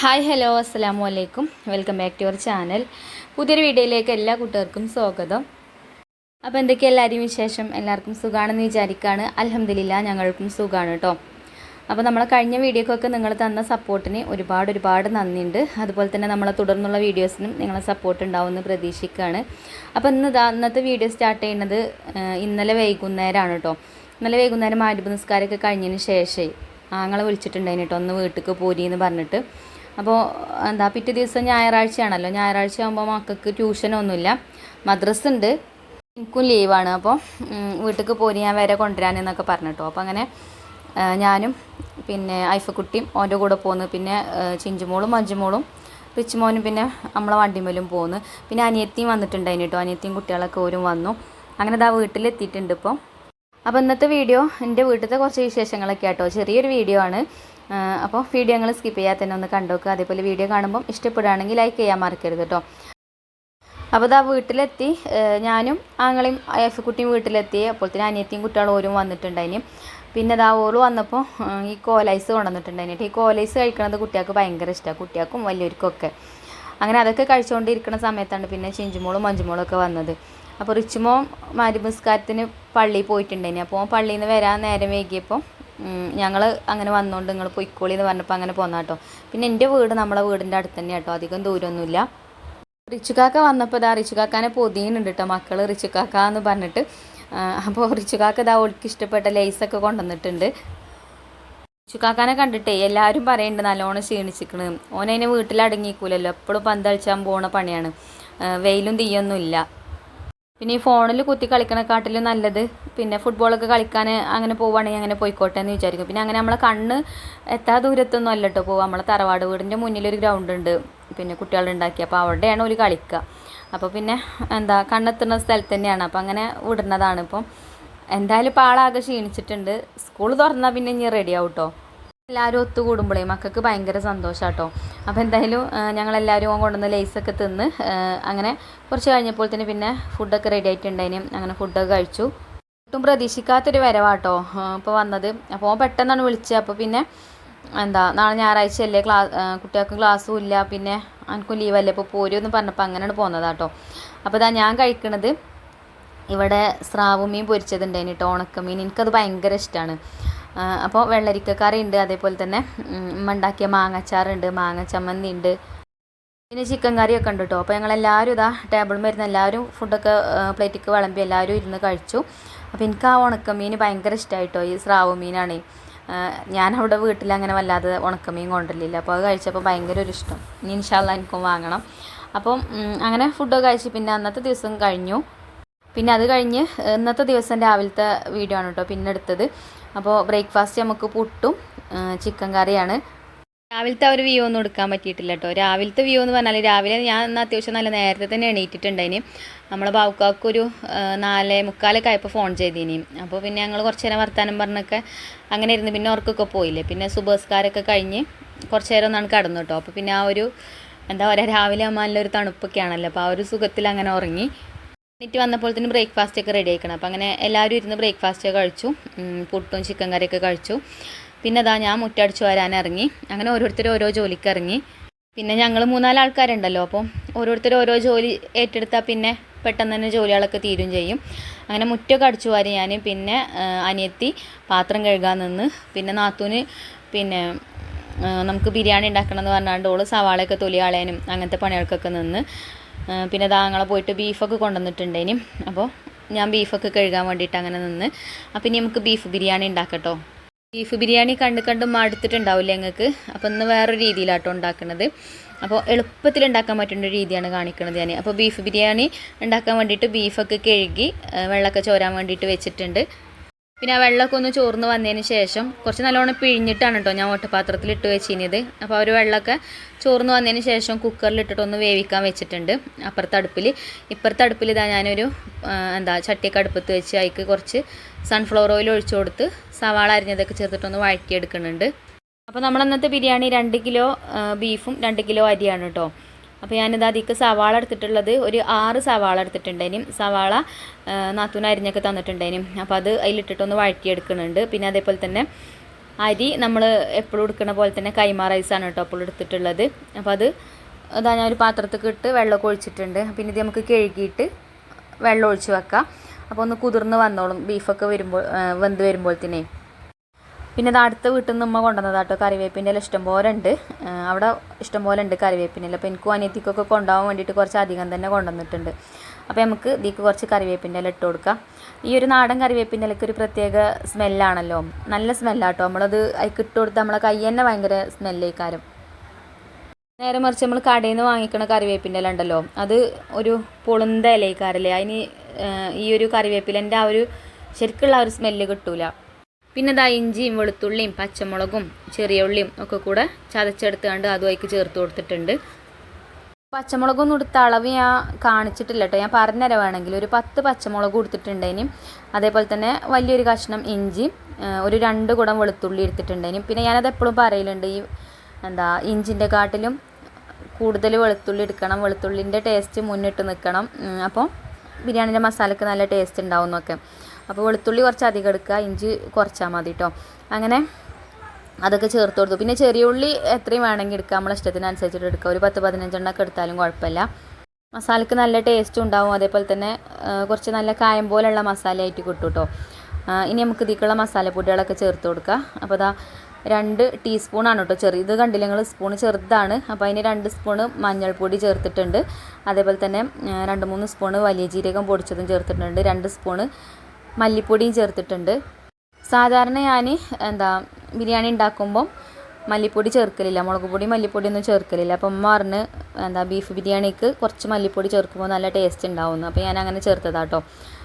Hi hello അസ്സലാമു അലൈക്കും. Welcome back to your channel. പുതിയൊരു വീഡിയോയിലേക്ക് എല്ലാ കൂട്ടുകാർക്കും സ്വാഗതം. അപ്പോൾ എന്തൊക്കെയാണ് എല്ലാവരും വിശേഷം? എല്ലാവർക്കും സുഖമാണെന്ന് വിചാരിക്കുകയാണ് അലഹമ്മദില്ല ഞങ്ങൾക്കും സുഖമാണ് കേട്ടോ അപ്പോൾ നമ്മളെ കഴിഞ്ഞ വീഡിയോക്കൊക്കെ നിങ്ങൾ തന്ന സപ്പോർട്ടിന് ഒരുപാട് ഒരുപാട് നന്ദിയുണ്ട്. അതുപോലെ തന്നെ നമ്മളെ തുടർന്നുള്ള വീഡിയോസിനും നിങ്ങളെ സപ്പോർട്ട് ഉണ്ടാവുമെന്ന് പ്രതീക്ഷിക്കുകയാണ് അപ്പോൾ ഇന്ന് ഇന്നത്തെ വീഡിയോ സ്റ്റാർട്ട് ചെയ്യുന്നത് ഇന്നലെ വൈകുന്നേരമാണ് കേട്ടോ ഇന്നലെ വൈകുന്നേരം ആരുപ നിസ്കാരമൊക്കെ കഴിഞ്ഞതിന് ശേഷമേ ആങ്ങളെ വിളിച്ചിട്ടുണ്ടായിരുന്നു കേട്ടോ ഒന്ന് വീട്ടിലേക്ക് പോരി എന്ന് പറഞ്ഞിട്ട്. അപ്പോൾ എന്താ പിറ്റേ ദിവസം ഞായറാഴ്ചയാണല്ലോ. ഞായറാഴ്ച ആകുമ്പോൾ മക്കൾക്ക് ട്യൂഷനൊന്നുമില്ല മദ്രസ ഉണ്ട് എനിക്കും ലീവാണ് അപ്പോൾ വീട്ടിലേക്ക് പോരി ഞാൻ വരെ കൊണ്ടുവരാനെന്നൊക്കെ പറഞ്ഞിട്ടോ. അപ്പോൾ അങ്ങനെ ഞാനും പിന്നെ ഐഫ കുട്ടിയും ഓന്റെ കൂടെ പോന്ന്. പിന്നെ ചിഞ്ചുമോളും ചിഞ്ചുമോളും റിച്ച് മോനും പിന്നെ നമ്മളെ വണ്ടിമേലും പോന്ന്. പിന്നെ അനിയത്തിയും വന്നിട്ടുണ്ടായിന് കേട്ടോ അനിയത്തിയും കുട്ടികളൊക്കെ ഓരും വന്നു. അങ്ങനെ ഇതാ വീട്ടിലെത്തിയിട്ടുണ്ട് ഇപ്പോൾ അപ്പോൾ ഇന്നത്തെ വീഡിയോ എന്റെ വീട്ടിലത്തെ കുറച്ച് വിശേഷങ്ങളൊക്കെ ആട്ടോ ചെറിയൊരു വീഡിയോ ആണ്. അപ്പോൾ വീഡിയോ ഞങ്ങൾ സ്കിപ്പ് ചെയ്യാതെ തന്നെ ഒന്ന് കണ്ടോക്കുക അതേപോലെ വീഡിയോ കാണുമ്പം ഇഷ്ടപ്പെടുകയാണെങ്കിൽ ലൈക്ക് ചെയ്യാൻ മറക്കരുത് കേട്ടോ അപ്പോൾ ഇതാ വീട്ടിലെത്തി. ഞാനും ആങ്ങളെയും എഫക്കുട്ടിയും വീട്ടിലെത്തി. അപ്പോഴത്തേനും അനിയത്തിയും കുട്ടികളും ഓരും വന്നിട്ടുണ്ടായിന്. പിന്നെ ഇതാ ഓൾ വന്നപ്പോൾ ഈ കോലൈസ് കൊണ്ടുവന്നിട്ടുണ്ടായിന് ഈ കോലൈസ് കഴിക്കണത് കുട്ടികൾക്ക് ഭയങ്കര ഇഷ്ടമാണ് കുട്ടികൾക്കും വലിയവർക്കൊക്കെ. അങ്ങനെ അതൊക്കെ കഴിച്ചുകൊണ്ടിരിക്കുന്ന സമയത്താണ് പിന്നെ ചിഞ്ചുമോളും മഞ്ചുമോളും ഒക്കെ വന്നത്. അപ്പോൾ റിച്ചുമോ മരുമസ്കാരത്തിന് പള്ളിയിൽ പോയിട്ടുണ്ടായിന്. അപ്പോൾ പള്ളിയിൽ നിന്ന് വരാൻ നേരം വൈകിയപ്പോൾ ഞങ്ങൾ അങ്ങനെ വന്നുകൊണ്ട് നിങ്ങൾ പൊയ്ക്കോളി എന്ന് പറഞ്ഞപ്പോൾ അങ്ങനെ പോന്നാ കേട്ടോ പിന്നെ എന്റെ വീട് നമ്മളെ വീടിന്റെ അടുത്ത് തന്നെ കേട്ടോ അധികം ദൂരമൊന്നുമില്ല റിച്ചുകാക്ക വന്നപ്പോൾ ഇതാ റിച്ചുകാക്കാനെ പൊതിയുന്നുണ്ട് കേട്ടോ മക്കൾ റിച്ചുകാക്ക എന്ന് പറഞ്ഞിട്ട് അപ്പോൾ റിച്ചുകാക്ക ഇതാ ഓൾക്ക് ഇഷ്ടപ്പെട്ട ലേസൊക്കെ കൊണ്ടുവന്നിട്ടുണ്ട്. റിച്ചുകാക്കാനെ കണ്ടിട്ടേ എല്ലാവരും പറയുന്നുണ്ട് നല്ലോണം ക്ഷീണിച്ചിക്കണ്. ഓനതിനെ വീട്ടിൽ അടങ്ങിക്കൂലല്ലോ എപ്പോഴും പന്ത് കളിച്ചാൻ പോണ പണിയാണ്. വെയിലും തീയൊന്നും ഇല്ല പിന്നെ ഈ ഫോണിൽ കുത്തി കളിക്കണക്കാട്ടിലും നല്ലത്. പിന്നെ ഫുട്ബോളൊക്കെ കളിക്കാൻ അങ്ങനെ പോവുകയാണെങ്കിൽ അങ്ങനെ പോയിക്കോട്ടെ എന്ന് വിചാരിക്കും. പിന്നെ അങ്ങനെ നമ്മളെ കണ്ണ് എത്താ ദൂരത്തൊന്നും അല്ല കേട്ടോ പോവുക നമ്മളെ തറവാട് വീടിന്റെ മുന്നിലൊരു ഗ്രൗണ്ട് ഉണ്ട്. പിന്നെ കുട്ടികളുണ്ടാക്കി അപ്പോൾ അവിടെയാണ് ഒരു കളിക്കുക അപ്പോൾ പിന്നെ എന്താ കണ്ണെത്തുന്ന സ്ഥലത്ത് തന്നെയാണ്. അപ്പോൾ അങ്ങനെ വിടുന്നതാണ്. ഇപ്പം എന്തായാലും ഇപ്പോൾ ആളാകെ ക്ഷീണിച്ചിട്ടുണ്ട്. സ്കൂൾ തുറന്നാൽ പിന്നെ ഇനി റെഡി ആവും കേട്ടോ എല്ലാവരും ഒത്തുകൂടുമ്പോഴേ മക്കൾക്ക് ഭയങ്കര സന്തോഷാട്ടോ. അപ്പോൾ എന്തായാലും ഞങ്ങളെല്ലാവരും കൊണ്ടുവന്ന് ലേസൊക്കെ തിന്ന് അങ്ങനെ കുറച്ച് കഴിഞ്ഞപ്പോൾ തന്നെ പിന്നെ ഫുഡൊക്കെ റെഡി ആയിട്ടുണ്ടായിന്. അങ്ങനെ ഫുഡൊക്കെ കഴിച്ചു. ഒട്ടും പ്രതീക്ഷിക്കാത്തൊരു വരവാട്ടോ ഇപ്പോൾ വന്നത്. അപ്പോൾ പെട്ടെന്നാണ് വിളിച്ചത്. അപ്പോൾ പിന്നെ എന്താ നാളെ ഞായറാഴ്ച അല്ലേ ക്ലാ കുട്ടികൾക്കും കുട്ടികൾക്ക് ക്ലാസ്സും ഇല്ല. പിന്നെ എനിക്കും ലീവല്ലേ അപ്പോൾ പോരുമെന്ന് പറഞ്ഞപ്പോൾ അങ്ങനെയാണ് പോകുന്നതാട്ടോ അപ്പോൾ ഇതാ ഞാൻ കഴിക്കണത്. ഇവിടെ സ്രാവ് മീൻ പൊരിച്ചതുണ്ടായിന് കേട്ടോ ഉണക്കമീൻ. എനിക്കത് ഭയങ്കര ഇഷ്ടമാണ് അപ്പോൾ വെള്ളരിക്കക്കറി ഉണ്ട് അതേപോലെ തന്നെ ഉമ്മ മാങ്ങച്ചാറുണ്ട് മാങ്ങ ചമ്മന്തി ഉണ്ട് പിന്നെ ചിക്കൻ കറിയൊക്കെ ഉണ്ട് കേട്ടോ. അപ്പോൾ ഞങ്ങളെല്ലാവരും ഇതാ ടേബിളിൽ വരുന്ന എല്ലാവരും ഫുഡൊക്കെ പ്ലേറ്റിക്ക് വിളമ്പി എല്ലാവരും ഇരുന്ന് കഴിച്ചു. അപ്പോൾ എനിക്ക് ആ ഉണക്കമീൻ ഭയങ്കര ഇഷ്ടമായിട്ടോ ഈ സ്രാവ് മീനാണ്. ഞാൻ അവിടെ വീട്ടിൽ അങ്ങനെ വല്ലാതെ ഉണക്കമീൻ കൊണ്ടില്ല അപ്പോൾ അത് കഴിച്ചപ്പോൾ ഭയങ്കര ഒരു ഇഷ്ടം. ഇനി ഇൻഷാല്ല എനിക്കും വാങ്ങണം. അപ്പം അങ്ങനെ ഫുഡൊക്കെ കഴിച്ച് പിന്നെ അന്നത്തെ ദിവസം കഴിഞ്ഞു. പിന്നെ അത് കഴിഞ്ഞ് ഇന്നത്തെ ദിവസം രാവിലത്തെ വീഡിയോ ആണ് കേട്ടോ പിന്നെ എടുത്തത്. അപ്പോൾ ബ്രേക്ക്ഫാസ്റ്റ് നമുക്ക് പുട്ടും ചിക്കൻ കറിയാണ്. രാവിലത്തെ ഒരു വ്യൂ ഒന്നും എടുക്കാൻ പറ്റിയിട്ടില്ല കേട്ടോ രാവിലത്തെ വ്യൂ എന്ന് പറഞ്ഞാൽ രാവിലെ ഞാൻ ഇന്ന് അത്യാവശ്യം നല്ല നേരത്തെ തന്നെ എണീറ്റിട്ടുണ്ടായിന്. നമ്മളെ ബാവുക്കാക്കൊരു നാല് മുക്കാലൊക്കെ ആയപ്പോൾ ഫോൺ ചെയ്തിനി. അപ്പോൾ പിന്നെ ഞങ്ങൾ കുറച്ച് നേരം വർത്താനം പറഞ്ഞൊക്കെ അങ്ങനെ ഇരുന്ന് പിന്നെ ഉറക്കൊക്കെ പോയില്ലേ. പിന്നെ സുബസ്കാരൊക്കെ കഴിഞ്ഞ് കുറച്ച് നേരം ഒന്നാണ് കിടന്നു കേട്ടോ അപ്പോൾ പിന്നെ ആ ഒരു എന്താ പറയുക രാവിലെ ആകുമ്പോൾ നല്ലൊരു തണുപ്പൊക്കെ ആണല്ലോ അപ്പോൾ ആ ഒരു സുഖത്തിൽ അങ്ങനെ ഉറങ്ങി. എന്നിട്ട് തന്നെ ബ്രേക്ക്ഫാസ്റ്റ് ഒക്കെ റെഡി ആക്കണം അപ്പോൾ അങ്ങനെ എല്ലാവരും ഇരുന്ന് ബ്രേക്ക്ഫാസ്റ്റ് ഒക്കെ കഴിച്ചു പുട്ടും ചിക്കൻ കറിയൊക്കെ കഴിച്ചു. പിന്നെ അതാ ഞാൻ മുറ്റടിച്ചു വരാൻ ഇറങ്ങി അങ്ങനെ ഓരോരുത്തർ ഓരോ ജോലിക്ക് ഇറങ്ങി. പിന്നെ ഞങ്ങൾ മൂന്നാൽ ആൾക്കാരുണ്ടല്ലോ. അപ്പോൾ ഓരോരുത്തർ ഓരോ ജോലി ഏറ്റെടുത്താൽ പിന്നെ പെട്ടെന്ന് തന്നെ ജോലികളൊക്കെ തീരും ചെയ്യും. അങ്ങനെ മുറ്റൊക്കെ അടിച്ചു വാരി ഞാൻ പിന്നെ അനിയത്തി പാത്രം കഴുകാൻ നിന്ന്. പിന്നെ നാത്തൂന് പിന്നെ നമുക്ക് ബിരിയാണി ഉണ്ടാക്കണം എന്ന് പറഞ്ഞാണ്ട് ഓൾ സവാളയൊക്കെ തൊലി കളയാനും അങ്ങനത്തെ പണികൾക്കൊക്കെ നിന്ന്. പിന്നെ ദാങ്ങളെ പോയിട്ട് ബീഫൊക്കെ കൊണ്ടുവന്നിട്ടുണ്ടേനി അപ്പോൾ ഞാൻ ബീഫൊക്കെ കഴുകാൻ വേണ്ടിയിട്ട് അങ്ങനെ നിന്ന്. അപ്പം ഇനി നമുക്ക് ബീഫ് ബിരിയാണി ഉണ്ടാക്കട്ടോ. ബീഫ് ബിരിയാണി കണ്ട് കണ്ട് മടുത്തിട്ടുണ്ടാവില്ലേ ഞങ്ങൾക്ക്? അപ്പോൾ ഇന്ന് വേറൊരു രീതിയിലാട്ടോ ഉണ്ടാക്കുന്നത് അപ്പോൾ എളുപ്പത്തിൽ ഉണ്ടാക്കാൻ പറ്റുന്ന ഒരു രീതിയാണ് കാണിക്കുന്നത് ഞാൻ അപ്പോൾ ബീഫ് ബിരിയാണി ഉണ്ടാക്കാൻ വേണ്ടിയിട്ട് ബീഫൊക്കെ കഴുകി വെള്ളമൊക്കെ ചോരാൻ വേണ്ടിയിട്ട് വെച്ചിട്ടുണ്ട്. പിന്നെ ആ വെള്ളമൊക്കെ ഒന്ന് ചോർന്ന് വന്നതിന് ശേഷം കുറച്ച് നല്ലോണം പിഴിഞ്ഞിട്ടാണ് കേട്ടോ ഞാൻ ഓട്ടപാത്രത്തിൽ ഇട്ട് വെച്ചിരുന്നത്. അപ്പോൾ ആ ഒരു വെള്ളമൊക്കെ ചോർന്ന് വന്നതിന് ശേഷം കുക്കറിൽ ഇട്ടിട്ട് ഒന്ന് വേവിക്കാൻ വെച്ചിട്ടുണ്ട്. അപ്പുറത്തെ അടുപ്പിൽ ഇപ്പുറത്തെ അടുപ്പിൽ ഇതാ ഞാനൊരു എന്താ ചട്ടിയൊക്കെ അടുപ്പത്ത് വെച്ച് അതിക്ക് കുറച്ച് സൺഫ്ലവർ ഓയിൽ ഒഴിച്ചു കൊടുത്ത് സവാള അരിഞ്ഞതൊക്കെ ചേർത്തിട്ടൊന്ന് വഴറ്റിയെടുക്കുന്നുണ്ട്. അപ്പോൾ നമ്മൾ അന്നത്തെ ബിരിയാണി രണ്ട് കിലോ ബീഫും രണ്ട് കിലോ അരിയാണ് കേട്ടോ. അപ്പോൾ ഞാനിത് അതിക്ക് സവാള എടുത്തിട്ടുള്ളത് ഒരു ആറ് സവാള എടുത്തിട്ടുണ്ടേനും സവാള നാത്തൂന അരിഞ്ഞൊക്കെ തന്നിട്ടുണ്ടേനും അപ്പോൾ അത് അതിലിട്ടിട്ടൊന്ന് വഴറ്റിയെടുക്കുന്നുണ്ട്. പിന്നെ അതേപോലെ തന്നെ അരി നമ്മൾ എപ്പോഴും എടുക്കുന്ന പോലെ തന്നെ കൈമാ റൈസാണ് കേട്ടോ അപ്പോൾ എടുത്തിട്ടുള്ളത്. അപ്പോൾ അത് അതാ ഞാൻ ഒരു പാത്രത്തിൽ ഇട്ട് വെള്ളമൊക്കെ ഒഴിച്ചിട്ടുണ്ട്. പിന്നെ ഇത് നമുക്ക് കഴുകിയിട്ട് വെള്ളം ഒഴിച്ച് വെക്കാം. അപ്പോൾ ഒന്ന് കുതിർന്ന് വന്നോളും. ബീഫൊക്കെ വരുമ്പോൾ വെന്ത് വരുമ്പോഴത്തേനേ. പിന്നെ അത് അടുത്ത വീട്ടിൽ നിന്ന് ഉമ്മ കൊണ്ടുവന്നതാട്ടോ കറിവേപ്പിന്റെ ഇല ഇഷ്ടംപോലെ ഉണ്ട്. അവിടെ ഇഷ്ടംപോലെ ഉണ്ട് കറിവേപ്പിന്റെ ഇല. അപ്പോൾ എനിക്കും അനിയത്തിക്കൊക്കെ കൊണ്ടുപോകാൻ വേണ്ടിയിട്ട് കുറച്ച് അധികം തന്നെ കൊണ്ടുവന്നിട്ടുണ്ട്. അപ്പോൾ നമുക്ക് ഇതിക്ക് കുറച്ച് കറിവേപ്പിന്റെ ഇല ഇട്ട് കൊടുക്കാം. ഈ ഒരു നാടൻ കറിവേപ്പിന്റെ ഇലയ്ക്ക് ഒരു പ്രത്യേക സ്മെല്ലാണല്ലോ. നല്ല സ്മെല്ലാട്ടോ. നമ്മളത് അതിക്ക് ഇട്ട് കൊടുത്ത് നമ്മളെ കൈ തന്നെ ഭയങ്കര സ്മെല്ലേക്കാരും. നേരെ മറിച്ച് നമ്മൾ കടയിൽ നിന്ന് വാങ്ങിക്കുന്ന കറിവേപ്പിന്റെ ഇല ഉണ്ടല്ലോ. അത് ഒരു പൊളുന്ത ഇലയിക്കാരല്ലേ? അതിന് ഈ ഒരു കറിവേപ്പിലന്റെ ആ ഒരു ശരിക്കുള്ള ഒരു സ്മെല്ല് കിട്ടൂല. പിന്നെ ഇതാ ഇഞ്ചിയും വെളുത്തുള്ളിയും പച്ചമുളകും ചെറിയ ഉള്ളിയും ഒക്കെ കൂടെ ചതച്ചെടുത്തുകൊണ്ട് അതും അതിക്ക് ചേർത്ത് കൊടുത്തിട്ടുണ്ട്. പച്ചമുളകൊന്നും എടുത്ത അളവ് ഞാൻ കാണിച്ചിട്ടില്ല കേട്ടോ. ഞാൻ പറഞ്ഞുതരാം വേണമെങ്കിൽ. ഒരു പത്ത് പച്ചമുളക് കൊടുത്തിട്ടുണ്ടേനും. അതേപോലെ തന്നെ വലിയൊരു കഷ്ണം ഇഞ്ചി ഒരു രണ്ട് കുടം വെളുത്തുള്ളി എടുത്തിട്ടുണ്ടേനും. പിന്നെ ഞാനത് എപ്പോഴും പറയലുണ്ട് ഈ എന്താ ഇഞ്ചിന്റെ കാട്ടിലും കൂടുതൽ വെളുത്തുള്ളി എടുക്കണം. വെളുത്തുള്ളിന്റെ ടേസ്റ്റ് മുന്നിട്ട് നിൽക്കണം അപ്പോൾ ബിരിയാണിന്റെ മസാലയ്ക്ക് നല്ല ടേസ്റ്റ് ഉണ്ടാവും എന്നൊക്കെ. അപ്പോൾ വെളുത്തുള്ളി കുറച്ച് അധികം എടുക്കുക ഇഞ്ചി കുറച്ചാൽ മതി കേട്ടോ അങ്ങനെ അതൊക്കെ ചേർത്ത് കൊടുത്തു. പിന്നെ ചെറിയ ഉള്ളി എത്രയും വേണമെങ്കിൽ എടുക്കാം. നമ്മളെ ഇഷ്ടത്തിനനുസരിച്ചിട്ട് എടുക്കുക ഒരു പത്ത് പതിനഞ്ചെണ്ണൊക്കെ എടുത്താലും കുഴപ്പമില്ല. മസാലയ്ക്ക് നല്ല ടേസ്റ്റും ഉണ്ടാവും. അതേപോലെ തന്നെ കുറച്ച് നല്ല കായം പോലെയുള്ള മസാലയായിട്ട് കിട്ടും കേട്ടോ ഇനി നമുക്ക് ഇതിക്കുള്ള മസാലപ്പൊടികളൊക്കെ ചേർത്ത് കൊടുക്കുക അപ്പോൾ അതാ രണ്ട് ടീസ്പൂണാണ് കേട്ടോ ചെറിയ ഇത് കണ്ടില്ല നിങ്ങൾ? സ്പൂൺ ചെറുതാണ്. അപ്പോൾ അതിന് രണ്ട് സ്പൂണ് മഞ്ഞൾപ്പൊടി ചേർത്തിട്ടുണ്ട്. അതേപോലെ തന്നെ രണ്ട് മൂന്ന് സ്പൂണ് വലിയ ജീരകം പൊടിച്ചതും ചേർത്തിട്ടുണ്ട്. രണ്ട് സ്പൂണ് മല്ലിപ്പൊടിയും ചേർത്തിട്ടുണ്ട്. സാധാരണ ഞാൻ എന്താ ബിരിയാണി ഉണ്ടാക്കുമ്പം മല്ലിപ്പൊടി ചേർക്കലില്ല. മുളക് പൊടി മല്ലിപ്പൊടി ഒന്നും ചേർക്കലില്ല. അപ്പം അമ്മ പറഞ്ഞ് എന്താ ബീഫ് ബിരിയാണിക്ക് കുറച്ച് മല്ലിപ്പൊടി ചേർക്കുമ്പോൾ നല്ല ടേസ്റ്റ് ഉണ്ടാവുന്നു അപ്പോൾ ഞാൻ അങ്ങനെ ചേർത്തതാട്ടോ.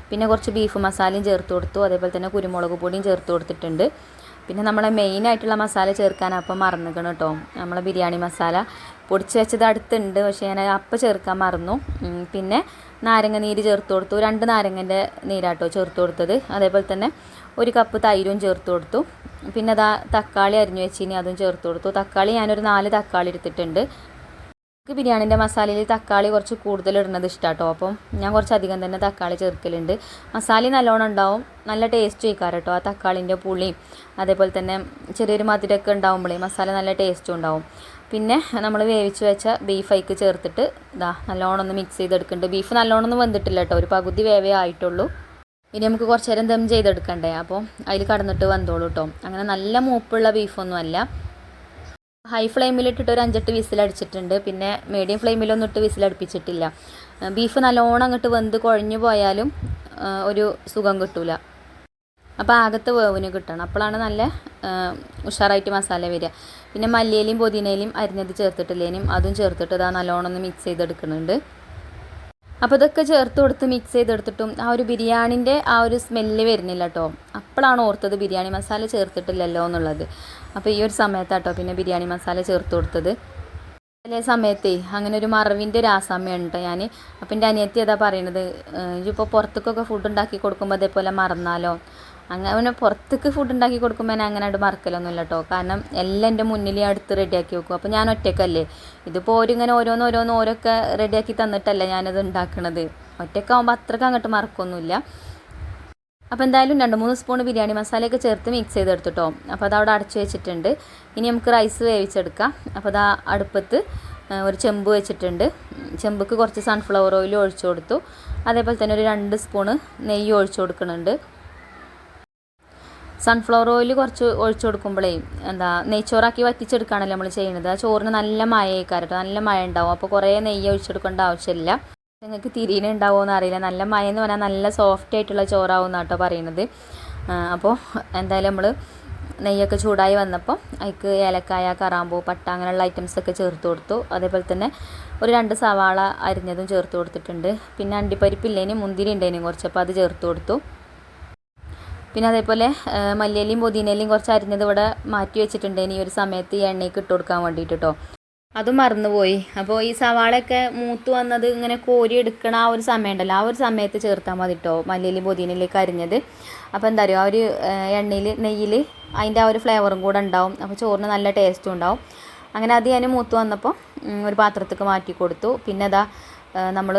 പിന്നെ കുറച്ച് ബീഫ് മസാലയും ചേർത്ത് കൊടുത്തു. അതേപോലെ തന്നെ കുരുമുളക് പൊടിയും ചേർത്ത് കൊടുത്തിട്ടുണ്ട്. പിന്നെ നമ്മളെ മെയിൻ ആയിട്ടുള്ള മസാല ചേർക്കാൻ അപ്പം മറന്നിക്കണം കേട്ടോ നമ്മളെ ബിരിയാണി മസാല പൊടിച്ച് വെച്ചത് അടുത്തുണ്ട്. പക്ഷേ ഞാൻ അപ്പം ചേർക്കാൻ മറന്നു. പിന്നെ നാരങ്ങ നീര് ചേർത്ത് കൊടുത്തു. രണ്ട് നാരങ്ങന്റെ നീരാട്ടോ ചേർത്ത് കൊടുത്തത്. അതേപോലെ തന്നെ ഒരു കപ്പ് തൈരും ചേർത്ത് കൊടുത്തു. പിന്നെ അതാ തക്കാളി അരിഞ്ഞു വെച്ചിനി അതും ചേർത്ത് കൊടുത്തു. തക്കാളി ഞാനൊരു നാല് തക്കാളി എടുത്തിട്ടുണ്ട്. എനിക്ക് ബിരിയാണിന്റെ മസാലയിൽ തക്കാളി കുറച്ച് കൂടുതൽ ഇടുന്നത് ഇഷ്ടമാട്ടോ അപ്പം ഞാൻ കുറച്ചധികം തന്നെ തക്കാളി ചേർക്കലുണ്ട്. മസാല നല്ലോണം ഉണ്ടാവും. നല്ല ടേസ്റ്റ് വയ്ക്കാറ് കേട്ടോ ആ തക്കാളിന്റെ പുളിയും. അതേപോലെ തന്നെ ചെറിയൊരു മധുരമൊക്കെ ഉണ്ടാവുമ്പോഴേ മസാല നല്ല ടേസ്റ്റും ഉണ്ടാവും. പിന്നെ നമ്മൾ വേവിച്ച് വെച്ച ബീഫ് അതിക്ക് ചേർത്തിട്ട് ഇതാ നല്ലോണം ഒന്ന് മിക്സ് ചെയ്തെടുക്കുന്നുണ്ട്. ബീഫ് നല്ലോണം ഒന്നും വെന്തിട്ടില്ല കേട്ടോ. ഒരു പകുതി വേവേ ആയിട്ടുള്ളൂ. ഇനി നമുക്ക് കുറച്ച് നേരം ദം ചെയ്തെടുക്കണ്ടേ? അപ്പോൾ അതിൽ കടന്നിട്ട് വന്നോളൂ കേട്ടോ. അങ്ങനെ നല്ല മൂപ്പുള്ള ബീഫൊന്നും അല്ല. ഹൈ ഫ്ലെയിമിലിട്ടിട്ട് ഒരു അഞ്ചെട്ട് വിസിലടിച്ചിട്ടുണ്ട് പിന്നെ മീഡിയം ഫ്ലെയിമിലൊന്നും ഇട്ട് വിസിലടുപ്പിച്ചിട്ടില്ല ബീഫ് നല്ലോണം അങ്ങോട്ട് വെന്ത് കുഴഞ്ഞു പോയാലും ഒരു സുഖം കിട്ടൂല. അപ്പോൾ ആകത്ത് വേവിന് കിട്ടണം. അപ്പോഴാണ് നല്ല ഉഷാറായിട്ട് മസാല വരിക. പിന്നെ മല്ലിയിലയും പുതിനയിലും അരിഞ്ഞത് ചേർത്തിട്ടില്ലേനും. അതും ചേർത്തിട്ട് ഇതാ നല്ലോണം ഒന്ന് മിക്സ് ചെയ്തെടുക്കുന്നുണ്ട്. അപ്പോൾ ഇതൊക്കെ ചേർത്ത് കൊടുത്ത് മിക്സ് ചെയ്തെടുത്തിട്ടും ആ ഒരു ബിരിയാണിന്റെ ആ ഒരു സ്മെല്ല് വരുന്നില്ല കേട്ടോ അപ്പോഴാണ് ഓർത്തത് ബിരിയാണി മസാല ചേർത്തിട്ടില്ലല്ലോ എന്നുള്ളത്. അപ്പോൾ ഈ ഒരു സമയത്താട്ടോ പിന്നെ ബിരിയാണി മസാല ചേർത്ത് കൊടുത്തത്. ചില സമയത്തേ അങ്ങനെ ഒരു മറവിന്റെ ഒരു ആസാമ്യമാണ് കേട്ടോ ഞാൻ അപ്പം എന്റെ അനിയത്തി അതാ പറയണത് ഇപ്പോൾ പുറത്തേക്കൊക്കെ ഫുഡ് ഉണ്ടാക്കി കൊടുക്കുമ്പോൾ അതേപോലെ മറന്നാലോ? അങ്ങനെ പുറത്തേക്ക് ഫുഡ് ഉണ്ടാക്കി കൊടുക്കുമ്പോൾ ഞാൻ അങ്ങനെ മറക്കലൊന്നുമില്ല കേട്ടോ കാരണം എല്ലാം എന്റെ മുന്നിൽ അടുത്ത് റെഡിയാക്കി വെക്കും. അപ്പോൾ ഞാൻ ഒറ്റക്കല്ലേ? ഇതിപ്പോൾ ഓരിങ്ങനെ ഓരോന്ന് ഓരോന്ന് ഓരോക്കെ റെഡിയാക്കി തന്നിട്ടല്ല ഞാനത് ഉണ്ടാക്കണത്. ഒറ്റക്കാവുമ്പോൾ അത്രയ്ക്ക് അങ്ങോട്ട് മറക്കൊന്നുമില്ല. അപ്പോൾ എന്തായാലും രണ്ട് മൂന്ന് സ്പൂൺ ബിരിയാണി മസാലയൊക്കെ ചേർത്ത് മിക്സ് ചെയ്തെടുത്തിട്ടോ. അപ്പോൾ അത് അവിടെ അടച്ചു വെച്ചിട്ടുണ്ട്. ഇനി നമുക്ക് റൈസ് വേവിച്ചെടുക്കാം. അപ്പോൾ അതാ അടുപ്പത്ത് ഒരു ചെമ്പ് വെച്ചിട്ടുണ്ട്. ചെമ്പക്ക് കുറച്ച് സൺഫ്ലവർ ഓയിൽ ഒഴിച്ചു കൊടുത്തു. അതേപോലെ തന്നെ ഒരു രണ്ട് സ്പൂണ് നെയ്യ് ഒഴിച്ചു കൊടുക്കുന്നുണ്ട്. സൺഫ്ലവർ ഓയിൽ കുറച്ച് ഒഴിച്ചു കൊടുക്കുമ്പോഴേ എന്താ നെയ്ച്ചോറാക്കി വറ്റിച്ചെടുക്കുകയാണല്ലോ നമ്മൾ ചെയ്യുന്നത് ആ ചോറിന് നല്ല മഴയേക്കാരട്ടോ നല്ല മഴ ഉണ്ടാവും അപ്പോൾ കുറേ നെയ്യ് ഒഴിച്ചെടുക്കേണ്ട ആവശ്യമില്ല നിങ്ങൾക്ക് തിരിയിന് ഉണ്ടാവുമോ എന്ന് അറിയില്ല. നല്ല മഴ എന്ന് പറഞ്ഞാൽ നല്ല സോഫ്റ്റ് ആയിട്ടുള്ള ചോറാവും എന്നാട്ടോ പറയുന്നത് അപ്പോൾ എന്തായാലും നമ്മൾ നെയ്യൊക്കെ ചൂടായി വന്നപ്പോൾ അതിക്ക് ഏലക്കായ കറാമ്പൂ പട്ട അങ്ങനെയുള്ള ഐറ്റംസൊക്കെ ചേർത്ത് കൊടുത്തു. അതേപോലെ തന്നെ ഒരു രണ്ട് സവാള അരിഞ്ഞതും ചേർത്ത് കൊടുത്തിട്ടുണ്ട്. പിന്നെ അണ്ടിപ്പരിപ്പില്ലേനും മുന്തിരി ഉണ്ടേനും കുറച്ച് അപ്പോൾ അത് ചേർത്ത് കൊടുത്തു. പിന്നെ അതേപോലെ മല്ലിയിലയും പുതിനയിലയും കുറച്ച് അരിഞ്ഞത് ഇവിടെ മാറ്റി വെച്ചിട്ടുണ്ട്. ഇനി ഒരു സമയത്ത് ഈ എണ്ണയ്ക്ക് ഇട്ട് കൊടുക്കാൻ വേണ്ടിയിട്ട് കേട്ടോ അതും മറന്നുപോയി. അപ്പോൾ ഈ സവാളയൊക്കെ മൂത്ത് വന്നത് ഇങ്ങനെ കോരി എടുക്കണ ആ ഒരു സമയം ഉണ്ടല്ലോ ആ ഒരു സമയത്ത് ചേർത്താൽ മതി കേട്ടോ മല്ലിയിലും പുതിനയിലേക്ക് അരിഞ്ഞത്. അപ്പോൾ എന്താ പറയുക ആ ഒരു എണ്ണയിൽ നെയ്യിൽ അതിന്റെ ആ ഒരു ഫ്ലേവറും കൂടെ ഉണ്ടാവും. അപ്പോൾ ചോറിന് നല്ല ടേസ്റ്റും ഉണ്ടാവും. അങ്ങനെ അത് ഞാൻ മൂത്ത് വന്നപ്പോൾ ഒരു പാത്രത്തേക്ക് മാറ്റി കൊടുത്തു. പിന്നെ അതാ നമ്മൾ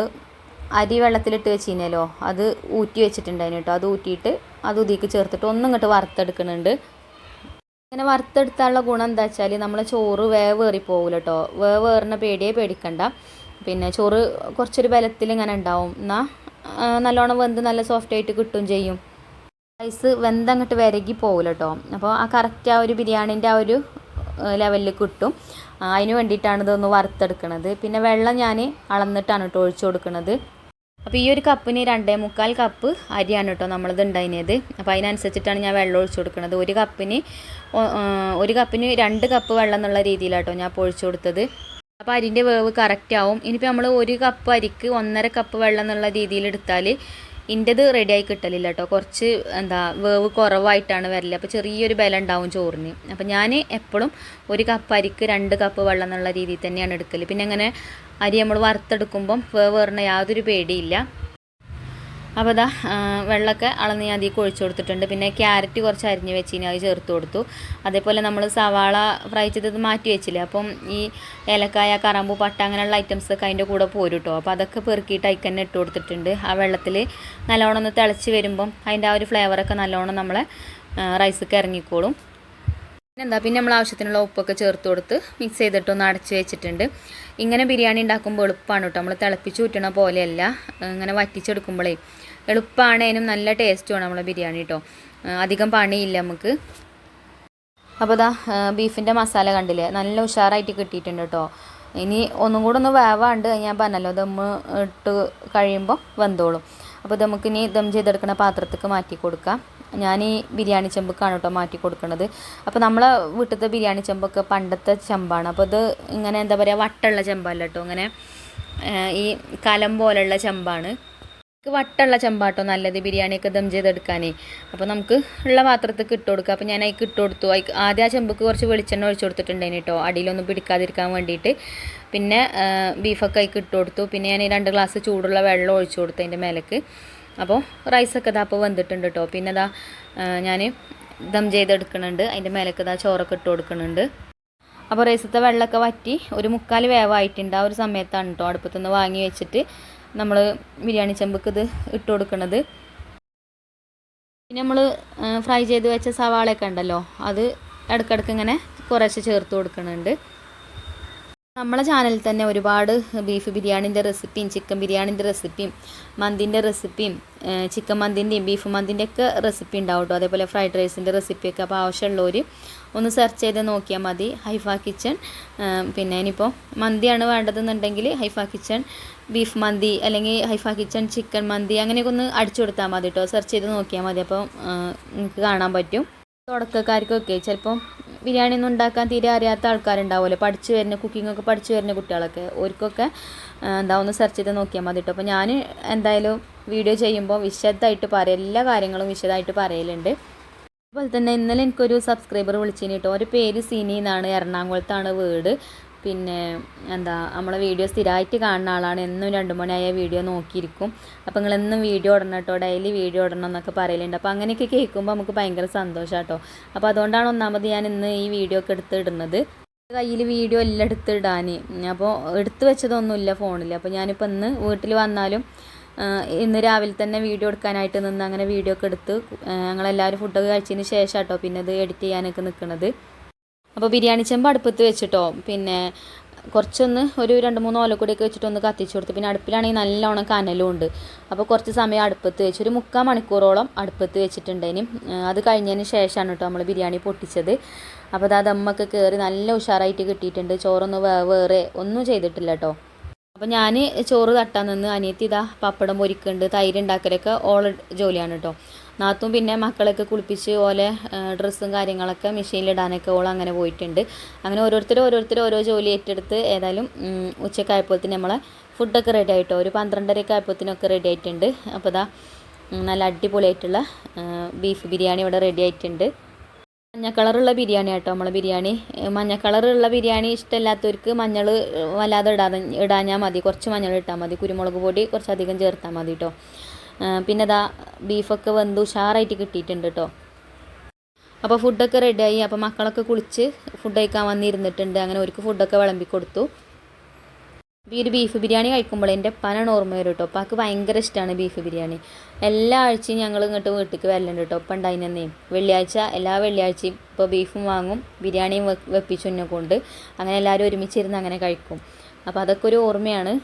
അരി വെള്ളത്തിലിട്ട് വെച്ചിരുന്നല്ലോ അത് ഊറ്റി വെച്ചിട്ടുണ്ടായിരുന്നു കേട്ടോ അത് ഊറ്റിയിട്ട് അത് ഉതിക്ക് ചേർത്തിട്ട് ഒന്നും ഇങ്ങോട്ട് വറുത്തെടുക്കുന്നുണ്ട് ഇങ്ങനെ വറുത്തെടുത്താനുള്ള ഗുണം എന്താ വെച്ചാൽ നമ്മളെ ചോറ് വേവേറി പോകില്ല കേട്ടോ വേവേറിന പേടിയെ പേടിക്കണ്ട. പിന്നെ ചോറ് കുറച്ചൊരു ബലത്തിൽ ഇങ്ങനെ ഉണ്ടാവും. എന്നാൽ നല്ലോണം വെന്ത് നല്ല സോഫ്റ്റ് ആയിട്ട് കിട്ടും ചെയ്യും. റൈസ് വെന്തങ്ങോട്ട് വരകി പോകില്ല കേട്ടോ അപ്പോൾ ആ കറക്റ്റ് ആ ഒരു ബിരിയാണീന്റെ ആ ഒരു ലെവലിൽ കിട്ടും. അതിന് വേണ്ടിയിട്ടാണ് ഇതൊന്ന് വറുത്തെടുക്കണത്. പിന്നെ വെള്ളം ഞാൻ അളന്നിട്ടാണ് കേട്ടോ ഒഴിച്ചു കൊടുക്കുന്നത് അപ്പോൾ ഈ ഒരു കപ്പിന് രണ്ടേ മുക്കാൽ കപ്പ് അരിയാണ് കേട്ടോ നമ്മളിത് ഉണ്ടായിരുന്നത്. അപ്പോൾ അതിനനുസരിച്ചിട്ടാണ് ഞാൻ വെള്ളം ഒഴിച്ചു കൊടുക്കുന്നത്. ഒരു കപ്പിന് ഒരു കപ്പിന് രണ്ട് കപ്പ് വെള്ളം എന്നുള്ള രീതിയിലാട്ടോ ഞാൻ ഒഴിച്ചു കൊടുത്തത്. അപ്പോൾ അരിന്റെ വേവ് കറക്റ്റ് ആവും. ഇനിയിപ്പോൾ നമ്മൾ ഒരു കപ്പ് അരിക്ക് ഒന്നര കപ്പ് വെള്ളം എന്നുള്ള രീതിയിൽ എടുത്താൽ ഇന്റെത് റെഡിയായി കിട്ടലില്ല കേട്ടോ കുറച്ച് എന്താ വേവ് കുറവായിട്ടാണ് വരൽ. അപ്പോൾ ചെറിയൊരു ബലം ഉണ്ടാവും ചോറിന്. അപ്പോൾ ഞാൻ എപ്പോഴും ഒരു കപ്പ് അരിക്ക് രണ്ട് കപ്പ് വെള്ളം എന്നുള്ള രീതിയിൽ തന്നെയാണ് എടുക്കൽ പിന്നെ അങ്ങനെ അരി നമ്മൾ വറുത്തെടുക്കുമ്പം വേവ് വരണ യാതൊരു പേടിയില്ല. അപ്പോൾ ഇതാ വെള്ളമൊക്കെ അളന്ന് ഞാൻ അതിൽ ഒഴിച്ചു കൊടുത്തിട്ടുണ്ട്. പിന്നെ ക്യാരറ്റ് കുറച്ച് അരിഞ്ഞ് വെച്ചിന് അത് ചേർത്ത് കൊടുത്തു. അതേപോലെ നമ്മൾ സവാള ഫ്രൈ ചെയ്തത് മാറ്റി വെച്ചില്ലേ? അപ്പം ഈ ഏലക്കായ കറമ്പ് പട്ട അങ്ങനെയുള്ള ഐറ്റംസ് ഒക്കെ അതിന്റെ കൂടെ പോരും കേട്ടോ അപ്പോൾ അതൊക്കെ പെറുക്കിയിട്ട് അതിൽ തന്നെ ഇട്ട് കൊടുത്തിട്ടുണ്ട്. ആ വെള്ളത്തിൽ നല്ലോണം ഒന്ന് തിളച്ച് വരുമ്പം അതിന്റെ ആ ഒരു ഫ്ലേവറൊക്കെ നല്ലോണം നമ്മളെ റൈസൊക്കെ ഇറങ്ങിക്കോളും. പിന്നെന്താ പിന്നെ നമ്മൾ ആവശ്യത്തിനുള്ള ഉപ്പൊക്കെ ചേർത്ത് കൊടുത്ത് മിക്സ് ചെയ്തിട്ട് ഒന്ന് അടച്ച് വെച്ചിട്ടുണ്ട്. ഇങ്ങനെ ബിരിയാണി ഉണ്ടാക്കുമ്പോൾ എളുപ്പമാണ് കേട്ടോ നമ്മൾ തിളപ്പിച്ച് ഊറ്റണ പോലെയല്ല ഇങ്ങനെ വറ്റിച്ചെടുക്കുമ്പോഴേ എളുപ്പമാണേനും നല്ല ടേസ്റ്റുമാണ് നമ്മളെ ബിരിയാണി കേട്ടോ അധികം പണിയില്ല നമുക്ക്. അപ്പോൾ ഇതാ ബീഫിന്റെ മസാല കണ്ടില്ലേ? നല്ല ഉഷാറായിട്ട് കിട്ടിയിട്ടുണ്ട് കേട്ടോ ഇനി ഒന്നും കൂടെ ഒന്ന് വേവാണ്ട് ഞാൻ പറഞ്ഞല്ലോ ദമ്മ് ഇട്ട് കഴിയുമ്പോൾ വെന്തോളും. അപ്പോൾ നമുക്ക് ഇനി ദം ചെയ്തെടുക്കുന്ന പാത്രത്തേക്ക് മാറ്റി കൊടുക്കാം. ഞാൻ ഈ ബിരിയാണി ചെമ്പക്കാണ് കേട്ടോ മാറ്റി കൊടുക്കുന്നത് അപ്പോൾ നമ്മളെ വീട്ടിലത്തെ ബിരിയാണി ചെമ്പൊക്കെ പണ്ടത്തെ ചെമ്പാണ്. അപ്പോൾ ഇത് ഇങ്ങനെ എന്താ പറയുക വട്ടുള്ള ചെമ്പല്ല കേട്ടോ ഇങ്ങനെ ഈ കലം പോലുള്ള ചെമ്പാണ്. വട്ടമുള്ള ചെമ്പാട്ടോ നല്ലത് ബിരിയാണിയൊക്കെ ദം ചെയ്തെടുക്കാനേ. അപ്പോൾ നമുക്ക് ഉള്ള പാത്രത്തിൽ ഇട്ട് കൊടുക്കുക അപ്പോൾ ഞാൻ അതിക്ക് ഇട്ട് കൊടുത്തു. അയിക്ക് ആദ്യം ആ ചെമ്പക്ക് കുറച്ച് വെളിച്ചെണ്ണ ഒഴിച്ചു കൊടുത്തിട്ടുണ്ടായിന് കേട്ടോ അടിയിലൊന്നും പിടിക്കാതിരിക്കാൻ വേണ്ടിയിട്ട് പിന്നെ ബീഫൊക്കെ അതിക്ക് ഇട്ട് കൊടുത്തു. പിന്നെ ഞാൻ രണ്ട് ഗ്ലാസ് ചൂടുള്ള വെള്ളം ഒഴിച്ചു കൊടുത്തു അതിന്റെ മേലേക്ക്. അപ്പോൾ റൈസൊക്കെ ഇതാ അപ്പോൾ വന്നിട്ടുണ്ട് കേട്ടോ. പിന്നെ ഇതാ ഞാൻ ദം ചെയ്തെടുക്കുന്നുണ്ട്. അതിന്റെ മേലേക്ക് ഇതാ ചോറൊക്കെ ഇട്ട് കൊടുക്കുന്നുണ്ട്. അപ്പോൾ റൈസത്തെ വെള്ളമൊക്കെ വറ്റി ഒരു മുക്കാൽ വേവായിട്ടുണ്ട് ആ ഒരു സമയത്താണ് കേട്ടോ അടുപ്പത്തുനിന്ന് വാങ്ങി വെച്ചിട്ട് നമ്മൾ ബിരിയാണി ചെമ്പക്ക് ഇത് ഇട്ട് കൊടുക്കുന്നത്. പിന്നെ നമ്മൾ ഫ്രൈ ചെയ്ത് വെച്ച സവാളയൊക്കെ ഉണ്ടല്ലോ അത് ഇടക്കിടക്ക് ഇങ്ങനെ കുറേശ്ശെ ചേർത്ത് കൊടുക്കുന്നുണ്ട്. നമ്മളെ ചാനലിൽ തന്നെ ഒരുപാട് ബീഫ് ബിരിയാണിന്റെ റെസിപ്പിയും ചിക്കൻ ബിരിയാണിന്റെ റെസിപ്പിയും മന്തിന്റെ റെസിപ്പിയും ചിക്കൻ മന്തിന്റെയും ബീഫ് മന്തിന്റെ ഒക്കെ റെസിപ്പി ഉണ്ടാവും കേട്ടോ. അതേപോലെ ഫ്രൈഡ് റൈസിന്റെ റെസിപ്പിയൊക്കെ അപ്പോൾ ആവശ്യമുള്ളവർ ഒന്ന് സെർച്ച് ചെയ്ത് നോക്കിയാൽ മതി. ഹൈഫ കിച്ചൺ പിന്നെ ഇനിയിപ്പോൾ മന്തിയാണ് വേണ്ടതെന്നുണ്ടെങ്കിൽ ഹൈഫ കിച്ചൺ ബീഫ് മന്തി അല്ലെങ്കിൽ ഹൈഫ കിച്ചൺ ചിക്കൻ മന്തി അങ്ങനെയൊക്കെ ഒന്ന് അടിച്ചു കൊടുത്താൽ മതി കേട്ടോ. സെർച്ച് ചെയ്ത് നോക്കിയാൽ മതി. അപ്പോൾ നിങ്ങൾക്ക് കാണാൻ പറ്റും. തുടക്കക്കാർക്കൊക്കെ ചിലപ്പം ബിരിയാണി ഒന്നും ഉണ്ടാക്കാൻ തീരെ അറിയാത്ത ആൾക്കാരുണ്ടാവുമല്ലോ. പഠിച്ചു വരുന്ന ഒക്കെ പഠിച്ചു വരുന്ന കുട്ടികളൊക്കെ. അവർക്കൊക്കെ ആ, എന്താ ഒന്ന് സെർച്ച് ചെയ്ത് നോക്കിയാൽ മതി കേട്ടോ അപ്പോൾ ഞാൻ എന്തായാലും വീഡിയോ ചെയ്യുമ്പോൾ വിശദമായിട്ട് പറയും. എല്ലാ കാര്യങ്ങളും വിശദമായിട്ട് പറയലുണ്ട്. അതുപോലെ തന്നെ ഇന്നലെ എനിക്കൊരു സബ്സ്ക്രൈബർ വിളിച്ചിന് കേട്ടോ ഒരു പേര് സിനി എന്നാണ്. എറണാകുളത്താണ് വീട്. പിന്നെ എന്താ നമ്മളെ വീഡിയോ സ്ഥിരമായിട്ട് കാണുന്ന ആളാണ്. എന്നും രണ്ട് മണിയായ വീഡിയോ നോക്കിയിരിക്കും. അപ്പോൾ നിങ്ങൾ എന്നും വീഡിയോ ഇടണം കേട്ടോ ഡെയിലി വീഡിയോ ഇടണം എന്നൊക്കെ പറയലുണ്ട്. അപ്പോൾ അങ്ങനെയൊക്കെ കേൾക്കുമ്പോൾ നമുക്ക് ഭയങ്കര സന്തോഷം കേട്ടോ അപ്പോൾ അതുകൊണ്ടാണ് ഒന്നാമത് ഞാൻ ഇന്ന് ഈ വീഡിയോ ഒക്കെ എടുത്ത് ഇടുന്നത്. കയ്യിൽ വീഡിയോ എല്ലാം എടുത്ത് ഇടാൻ അപ്പോൾ എടുത്ത് വെച്ചതൊന്നുമില്ല ഫോണിൽ അപ്പോൾ ഞാനിപ്പോൾ ഇന്ന് വീട്ടിൽ വന്നാലും ഇന്ന് രാവിലെ തന്നെ വീഡിയോ എടുക്കാനായിട്ട് നിന്ന് അങ്ങനെ വീഡിയോ ഒക്കെ എടുത്ത് ഞങ്ങളെല്ലാവരും ഫുഡൊക്കെ കഴിച്ചതിന് ശേഷം കേട്ടോ പിന്നെ അത് എഡിറ്റ് ചെയ്യാനൊക്കെ നിൽക്കുന്നത് അപ്പോൾ ബിരിയാണി ചെമ്പ് അടുപ്പത്ത് വെച്ചിട്ടോ. പിന്നെ കുറച്ചൊന്ന് ഒരു രണ്ട് മൂന്ന് ഓലക്കൂടിയൊക്കെ വെച്ചിട്ട് ഒന്ന് കത്തിച്ചു കൊടുത്തു. പിന്നെ അടുപ്പിലാണെങ്കിൽ നല്ലോണം കനലും ഉണ്ട്. അപ്പോൾ കുറച്ച് സമയം അടുപ്പത്ത് വെച്ച് ഒരു മുക്കാൽ മണിക്കൂറോളം അടുപ്പത്ത് വെച്ചിട്ടുണ്ടേനും അത് കഴിഞ്ഞതിന് ശേഷമാണ് കേട്ടോ നമ്മൾ ബിരിയാണി പൊട്ടിച്ചത്. അപ്പോൾ അത് അമ്മയ്ക്ക് കയറി നല്ല ഉഷാറായിട്ട് കിട്ടിയിട്ടുണ്ട്. ചോറൊന്നും വേറെ ഒന്നും ചെയ്തിട്ടില്ല കേട്ടോ. അപ്പോൾ ഞാൻ ചോറ് തട്ടാൻ നിന്ന് അനിയത്തി ഇതാ പപ്പടം പൊരിക്കുന്നുണ്ട് തൈര് ഉണ്ടാക്കലൊക്കെ ഓൾ ജോലിയാണ് കേട്ടോ. നാത്തും പിന്നെ മക്കളൊക്കെ കുളിപ്പിച്ച് ഓലെ ഡ്രസ്സും കാര്യങ്ങളൊക്കെ മെഷീനിലിടാനൊക്കെ ഓൾ അങ്ങനെ പോയിട്ടുണ്ട്. അങ്ങനെ ഓരോരുത്തർ ഓരോരുത്തർ ഓരോ ജോലി ഏറ്റെടുത്ത് ഏതായാലും ഉച്ചക്കായപ്പോഴത്തേന് നമ്മളെ ഫുഡൊക്കെ റെഡി ആയിട്ടോ? ഒരു പന്ത്രണ്ടരയൊക്കെ ഒക്കെ റെഡി ആയിട്ടുണ്ട്. അപ്പോൾ ഇതാ നല്ല അടിപൊളിയായിട്ടുള്ള ബീഫ് ബിരിയാണി ഇവിടെ റെഡി ആയിട്ടുണ്ട്. മഞ്ഞ കളറുള്ള ബിരിയാണി ആട്ടോ നമ്മളെ ബിരിയാണി. മഞ്ഞ കളറുള്ള ബിരിയാണി ഇഷ്ടമില്ലാത്തവർക്ക് മഞ്ഞൾ വല്ലാതെ ഇടാതെ ഇടാഞ്ഞാൽ മതി. കുറച്ച് മഞ്ഞൾ ഇട്ടാൽ മതി. കുരുമുളക് പൊടി കുറച്ചധികം ചേർത്താൽ മതി കേട്ടോ പിന്നെ ഇതാ ബീഫൊക്കെ വെന്ത് ഉഷാറായിട്ട് കിട്ടിയിട്ടുണ്ട് കേട്ടോ അപ്പോൾ ഫുഡൊക്കെ റെഡിയായി അപ്പോൾ മക്കളൊക്കെ കുളിച്ച് ഫുഡ് കഴിക്കാൻ വന്നിരുന്നിട്ടുണ്ട്. അങ്ങനെ അവർക്ക് ഫുഡൊക്കെ വിളമ്പി കൊടുത്തു. ഈ ഒരു ബീഫ് ബിരിയാണി കഴിക്കുമ്പോൾ എന്റെ പനാണ് ഓർമ്മ വരും കേട്ടോ ഉപ്പാക്ക് ഭയങ്കര ഇഷ്ടമാണ് ബീഫ് ബിരിയാണി. എല്ലാ ആഴ്ചയും ഞങ്ങൾ ഇങ്ങോട്ട് വീട്ടിലേക്ക് വരലുണ്ട് കേട്ടോ ഒപ്പം ഉണ്ടായിരുന്നേ വെള്ളിയാഴ്ച എല്ലാ വെള്ളിയാഴ്ചയും ഇപ്പോൾ ബീഫും വാങ്ങും ബിരിയാണിയും വെപ്പിച്ചു എന്നെ കൊണ്ട് അങ്ങനെ എല്ലാവരും ഒരുമിച്ചിരുന്ന് അങ്ങനെ കഴിക്കും. അപ്പോൾ അതൊക്കെ ഒരു ഓർമ്മയാണ്.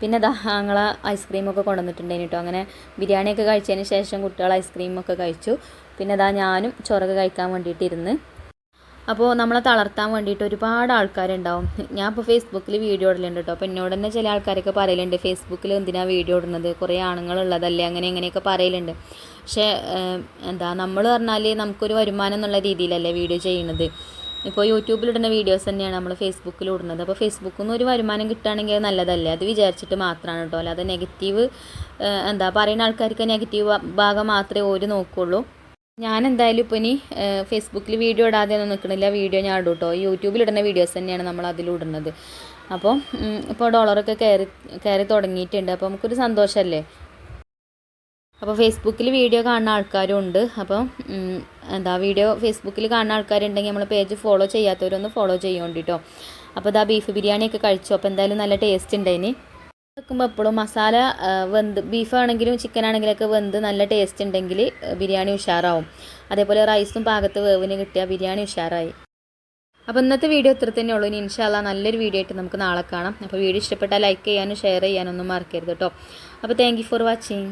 പിന്നെ ദാ ഞങ്ങൾ ഐസ്ക്രീമൊക്കെ കൊണ്ടുവന്നിട്ടുണ്ടായിന് കേട്ടോ അങ്ങനെ ബിരിയാണിയൊക്കെ കഴിച്ചതിന് ശേഷം കുട്ടികൾ ഐസ്ക്രീമൊക്കെ കഴിച്ചു. പിന്നെ ദാ ഞാനും ചൊറക കഴിക്കാൻ വേണ്ടിയിട്ടിരുന്ന് അപ്പോൾ നമ്മളെ തളർത്താൻ വേണ്ടിയിട്ട് ഒരുപാട് ആൾക്കാരുണ്ടാവും. ഞാൻ ഇപ്പോൾ ഫേസ്ബുക്കിൽ വീഡിയോ ഇടലുണ്ട് കേട്ടോ അപ്പോൾ എന്നോട് തന്നെ ചില ആൾക്കാരൊക്കെ പറയലുണ്ട് ഫേസ്ബുക്കിൽ എന്തിനാണ് വീഡിയോ ഇടുന്നത്? കുറേ ആണുങ്ങളുള്ളതല്ലേ അങ്ങനെ എങ്ങനെയൊക്കെ പറയലുണ്ട്. പക്ഷേ എന്താ നമ്മൾ പറഞ്ഞാൽ നമുക്കൊരു വരുമാനം എന്നുള്ള രീതിയിലല്ലേ വീഡിയോ ചെയ്യുന്നത്. ഇപ്പോൾ യൂട്യൂബിലിടുന്ന വീഡിയോസ് തന്നെയാണ് നമ്മൾ ഫേസ്ബുക്കിൽ ഇടുന്നത് അപ്പോൾ ഫേസ്ബുക്കിൽ നിന്ന് ഒരു വരുമാനം കിട്ടുകയാണെങ്കിൽ അത് നല്ലതല്ലേ? അത് വിചാരിച്ചിട്ട് മാത്രമാണ് കേട്ടോ അല്ലാതെ നെഗറ്റീവ് എന്താ പറയുന്ന ആൾക്കാർക്ക് നെഗറ്റീവ് ഭാഗം മാത്രമേ ഓര് നോക്കുള്ളൂ. ഞാൻ എന്തായാലും ഇപ്പോൾ ഇനി ഫേസ്ബുക്കിൽ വീഡിയോ ഇടാതെ ഒന്നും നിൽക്കണില്ല വീഡിയോ ഞാൻ ഇടും കേട്ടോ യൂട്യൂബിൽ ഇടുന്ന വീഡിയോസ് തന്നെയാണ് നമ്മൾ അതിലിടുന്നത്. അപ്പോൾ ഇപ്പോൾ ഡോളറൊക്കെ കയറി കയറി തുടങ്ങിയിട്ടുണ്ട്. അപ്പോൾ നമുക്കൊരു സന്തോഷമല്ലേ അപ്പോൾ ഫേസ്ബുക്കിൽ വീഡിയോ കാണുന്ന ആൾക്കാരും ഉണ്ട് അപ്പം എന്താ വീഡിയോ ഫേസ്ബുക്കിൽ കാണുന്ന ആൾക്കാരുണ്ടെങ്കിൽ നമ്മൾ പേജ് ഫോളോ ചെയ്യാത്തവരൊന്ന് ഫോളോ ചെയ്യുന്നുണ്ട് അപ്പോൾ ഇതാ ബീഫ് ബിരിയാണിയൊക്കെ കഴിച്ചു. അപ്പോൾ എന്തായാലും നല്ല ടേസ്റ്റ് ഉണ്ടായിന് വെക്കുമ്പോൾ എപ്പോഴും മസാല വെന്ത് ബീഫ് ആണെങ്കിലും ചിക്കൻ ആണെങ്കിലൊക്കെ വെന്ത് നല്ല ടേസ്റ്റ് ഉണ്ടെങ്കിൽ ബിരിയാണി ഉഷാറാവും. അതേപോലെ റൈസും പാകത്ത് വേവിന് കിട്ടിയ ബിരിയാണി ഉഷാറായി. അപ്പോൾ ഇന്നത്തെ വീഡിയോ ഇത്ര തന്നെ ഉള്ളൂ. ഇനി ഇൻഷാല്ല നല്ലൊരു വീഡിയോ ആയിട്ട് നമുക്ക് നാളെ കാണാം. അപ്പോൾ വീഡിയോ ഇഷ്ടപ്പെട്ടാൽ ലൈക്ക് ചെയ്യാനും ഷെയർ ചെയ്യാനൊന്നും മറക്കരുത് കേട്ടോ അപ്പോൾ താങ്ക് ഫോർ വാച്ചിങ്